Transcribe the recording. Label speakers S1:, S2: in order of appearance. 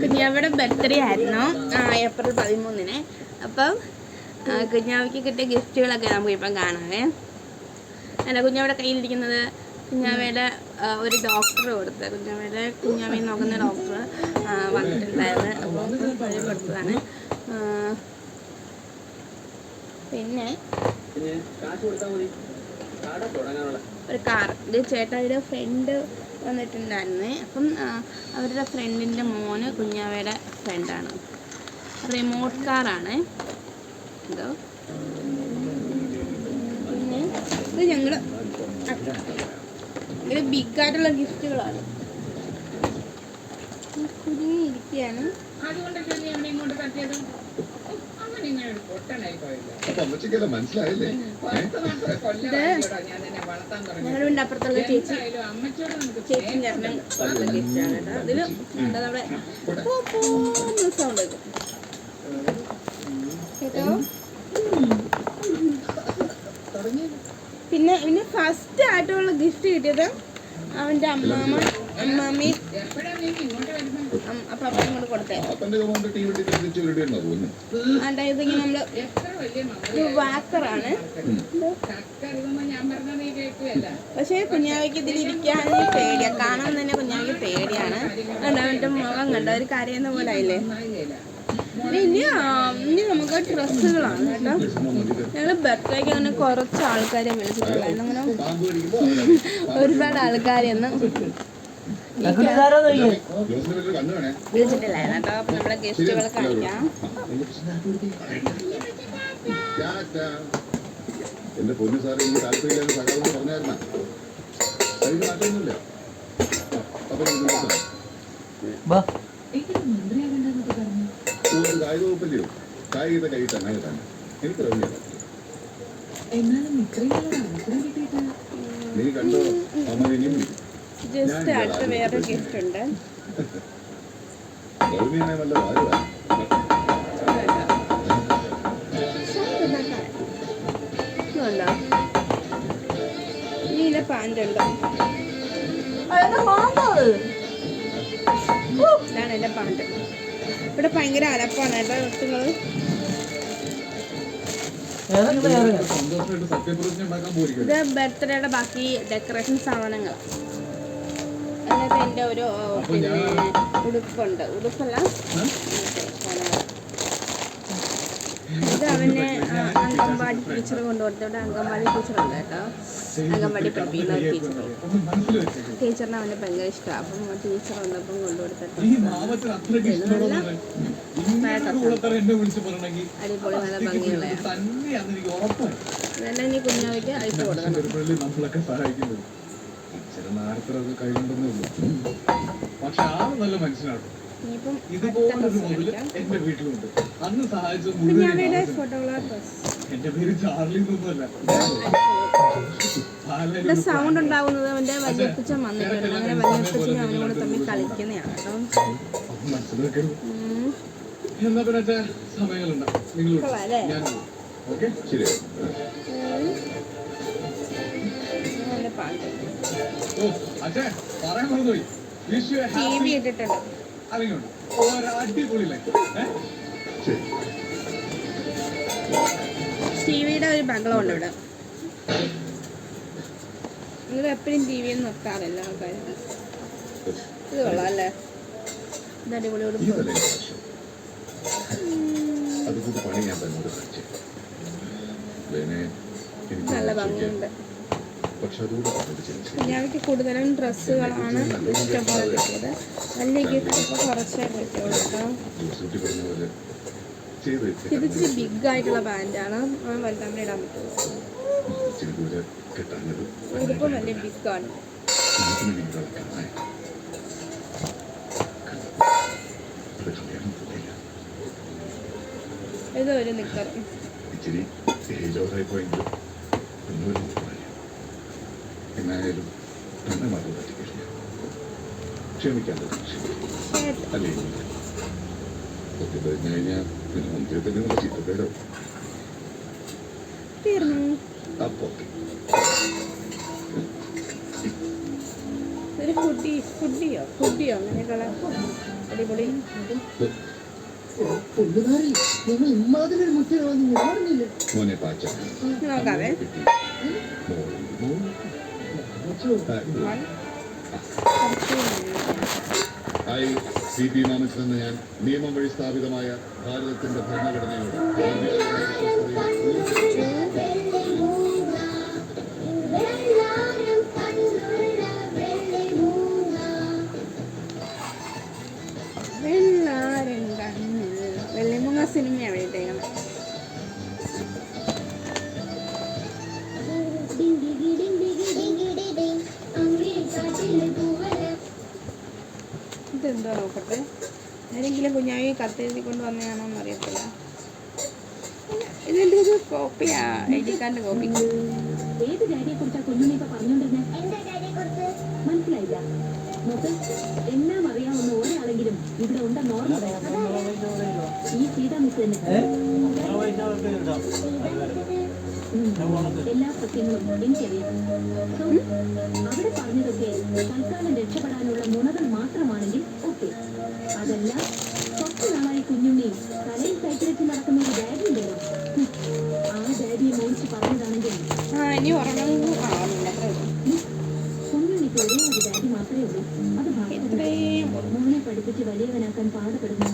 S1: കുഞ്ഞാവയുടെ birthday ആയിരുന്നു. April പതിമൂന്നിന്. അപ്പം കുഞ്ഞാവിക്ക് കിട്ടിയ ഗിഫ്റ്റുകളൊക്കെ നമുക്ക് ഇപ്പം കാണാവേ. അല്ല കുഞ്ഞാവയുടെ കയ്യിലിരിക്കുന്നത് കുഞ്ഞാവയുടെ ഒരു ഡോക്ടർ കൊടുത്ത്. കുഞ്ഞാവയുടെ കുഞ്ഞാവയെ നോക്കുന്ന ഡോക്ടർ വന്നിട്ടുണ്ടായിരുന്നു അപ്പോൾ ആ, പിന്നെ ഒരു കാർ. ഇത് ചേട്ടായിയുടെ ഫ്രണ്ട് വന്നിട്ടുണ്ടായിരുന്നേ. അപ്പം അവരുടെ ഫ്രണ്ടിന്റെ മോന് കുഞ്ഞാവയുടെ ഫ്രണ്ടാണ് റിമോട്ട് കാറാണ് എന്തോ? പിന്നെ ഇത് ഞങ്ങൾ ഇത് ബിഗ് ആയിട്ടുള്ള ഗിഫ്റ്റുകളാണ്. കുഞ്ഞിരിക്കുകയാണ്
S2: അതുകൊണ്ടൊക്കെ ഇങ്ങോട്ട് തട്ടിയത്?
S3: അമ്മച്ചിക്കല്ല മനസ്സിലായില്ലേ?
S1: ഞങ്ങളുടെ അപ്പുറത്തുള്ള ചേച്ചി. ചേച്ചി ഗിഫ്റ്റാണ് കേട്ടോ. അതിൽ എന്താ നമ്മുടെ സൗണ്ട് കേട്ടോ. പിന്നെ പിന്നെ ഫസ്റ്റ് ആയിട്ടുള്ള ഗിഫ്റ്റ് കിട്ടിയത് അവന്റെ അമ്മാമ്മ അമ്മാമ്മി
S2: എപ്പോഴാ നീ ഇങ്ങോട്ട് വരുന്നത്
S1: അപ്പം അപ്പം കൊണ്ട് കൊടുത്തേ അതായത് ഇങ്ങനെ ഇത് വാക്കറാണ്. പക്ഷേ കുഞ്ഞാവയ്ക്ക് ഇതിലിരിക്കാൻ പേടിയാ. കാണാൻ തന്നെ കുഞ്ഞാവയ്ക്ക് പേടിയാണ്. കണ്ടോ അവന്റെ മുഖം കണ്ട? ഒരു കരയുന്ന പോലെ ആയില്ലേ? ഇനി ഇനി നമുക്ക് ഡ്രസ്സുകളാണ് കേട്ടോ. ഞങ്ങൾ ബർത്ത്ഡേക്ക് അങ്ങനെ കുറച്ച് ആൾക്കാരെ വിളിച്ചിട്ടുള്ളായിരുന്നു അങ്ങനെ ഒരുപാട് ആൾക്കാരെയൊന്നും വിളിച്ചിട്ടില്ലായിരുന്നു കേട്ടോ. അപ്പൊ നമ്മളെ ഗസ്റ്റുകൾ കാണിക്കാം.
S3: എന്റെ പൊന്നു സാറേ എനിക്ക് താല്പര്യമില്ലാന്ന് സഹായം പറഞ്ഞായിരുന്ന? അതിന് മാറ്റമൊന്നുമില്ല അപ്പൊ ഒരു കായിക വകുപ്പല്ലയോ കായികത്തെ കൈയിട്ട് തന്നെ. എനിക്ക്
S4: കിട്ടിയിട്ട്
S3: നീ കണ്ടോ? അമ്മ ഇനിയും
S1: ജസ്റ്റ് അടുത്ത വേറെ ഗിഫ്റ്റ് ഉണ്ട്.
S3: നല്ല കാര്യമാണ്
S1: നീല പാന്റ് ഉണ്ടോ ഇതാണ് എന്റെ പാന്റ് ഇവിടെ ഭയങ്കര അലപ്പാണ് കേട്ടോ നിങ്ങൾ ഇത് ബർത്ത്ഡേയുടെ ബാക്കി ഡെക്കറേഷൻ സാധനങ്ങൾ എന്നിട്ട് എന്റെ ഒരു ഉടുപ്പുണ്ട്. ഉടുപ്പല്ല. ഇത് അവനെ അംഗൻവാടി ടീച്ചർ കൊണ്ടുകൊടുത്ത ഇവിടെ അംഗൻവാടി ടീച്ചറുണ്ട് കേട്ടോ. അംഗൻവാടി പഠിപ്പിക്കുന്ന ഒരു ടീച്ചർ ടീച്ചറിന് അവനെ ഭയങ്കര ഇഷ്ടമാണ്. അപ്പം ടീച്ചർ വന്നപ്പം കൊണ്ടുകൊടുത്തിട്ട്
S3: പറയണമെങ്കിൽ
S1: അടിപൊളി നല്ല ഭംഗിയുള്ള
S3: നല്ല
S1: ഇതെല്ലാം ഇനി കുഞ്ഞാവിക്ക് അയച്ചു കൊടുക്കണം.
S3: പക്ഷെ ആ നല്ല
S1: ഇനിയിപ്പം
S3: ഇതുപോലൊരു മുതൽ എന്റെ വീട്ടിലുണ്ട്. അന്ന് സഹായിച്ച. എന്റെ പേര് ചാർലി
S1: ഇവിടെ സൗണ്ട് ഉണ്ടാവുന്നത് അവന്റെ വലിയപ്പച്ചൻ വന്നിട്ടുണ്ട്. അങ്ങനെ വലിയപ്പച്ചനും അവനും കൂടെ തമ്മിൽ കളിക്കുന്നതാണ്. കേട്ടോ.
S3: എന്നാ പിന്നെ നിങ്ങൾ ഓക്കെ? ശരി. ഓ പറയാൻ മറന്നുപോയി. വിഷ് ഹാപ്പി
S1: ഇട്ടിട്ടുണ്ട്.
S3: ഒരു അടിപൊളി ലൈഫ് ശരി.
S1: ടി വിയുടെ ഒരു ബംഗ്ലോ ഉണ്ട് ഇവിടെ. നിങ്ങൾ എപ്പോഴും ടി വിയിൽ നിർത്താറില്ല ആൾക്കാർ ഇത് കൊള്ളാം അല്ലേ? ഇത് അടിപൊളി ഉടുപ്പ്
S3: ഇതല്ലേ ആവശ്യം അതുകൊണ്ട് പണി ഞാൻ തന്നോട് കാണിച്ചു. വേണേ എനിക്ക്
S1: നല്ല. ഭംഗിയുണ്ട്. കുഞ്ഞാവയ്ക്ക് കൂടുതലും ഡ്രസ്സുകളാണ് ഇഷ്ടംപോലെ കിട്ടിയത് വലിയ ഗിഫ്റ്റ് കുറച്ചേ പറ്റുള്ളൂ കേട്ടോ. ഇത് ഇച്ചിരി ബിഗ് ആയിട്ടുള്ള പാന്റാണ് വലുതാമ്പ ഇടാൻ പറ്റുള്ളൂ ഉടുപ്പ് വലിയ ബിഗ് ആണ്.
S3: ഇതൊരു
S1: ഇത് ഒരു നിക്കർ.
S3: ഇച്ചിരി ഏജ് ഓവറായി പോയെങ്കിലും എന്നായാലും തന്നെ മാത്രം പറ്റിക്കില്ല ക്ഷമിക്കാതെ. ക്ഷമിക്കും അല്ലേ സത്യം പറഞ്ഞു കഴിഞ്ഞാൽ പിന്നെ തന്നെ നല്ല ചീത്തപ്പേടോ അപ്പൊ
S1: ഒരു ഫുഡി ഫുഡിയോ ഫുഡിയോ അങ്ങനെയൊക്കെയുള്ള അടിപൊളി നോക്കാവേ.
S3: ഹായ്. സി പി മാമച്ചൻ എന്ന ഞാൻ നിയമം വഴി സ്ഥാപിതമായ ഭാരതത്തിന്റെ ഭരണഘടനയോട്
S1: ഇതെന്തോ നോക്കട്ടെ? ആരെങ്കിലും കുഞ്ഞാവി കത്തെഴുതി കൊണ്ട് വന്നതാണോ എന്ന് അറിയത്തില്ല ഇതെന്റെ ഒരു കോപ്പിയാ ഐ ഡി കാർഡിന്റെ കോപ്പി
S5: ഏത് ഡാഡിയെ കുറിച്ചാ കുഞ്ഞുണ്ണി ഇപ്പൊ പറഞ്ഞോണ്ടിരുന്നെ? മനസ്സിലായില്ല. നോക്ക് എല്ലാം അറിയാവുന്ന ഒരാളെങ്കിലും ഇവിടെ ഉണ്ടെന്ന് ഓർമ്മ. ഈ സീത മിസ് തന്നെ. എല്ലാ സത്യങ്ങളും സോ അവിടെ പറഞ്ഞതൊക്കെ തൽക്കാലം രക്ഷപ്പെടാനുള്ള നുണകൾ മാത്രമാണെങ്കിൽ ഓക്കെ അതല്ല കുറച്ചു നാളായി കുഞ്ഞുണ്ണി തലയിൽ കയറ്റിവെച്ച് നടക്കുന്ന ഒരു ഡാഡി ഉണ്ടല്ലോ. ആ ഡാഡിയെ മോനിച്ച് പറഞ്ഞതാണെങ്കിൽ കുഞ്ഞുണ്ണിക്ക് ഒരേ ഒരു ഡാഡി മാത്രമേ ഉള്ളൂ അത് മോനെ പഠിപ്പിച്ച് വലിയവനാക്കാൻ പാടുപെടുന്ന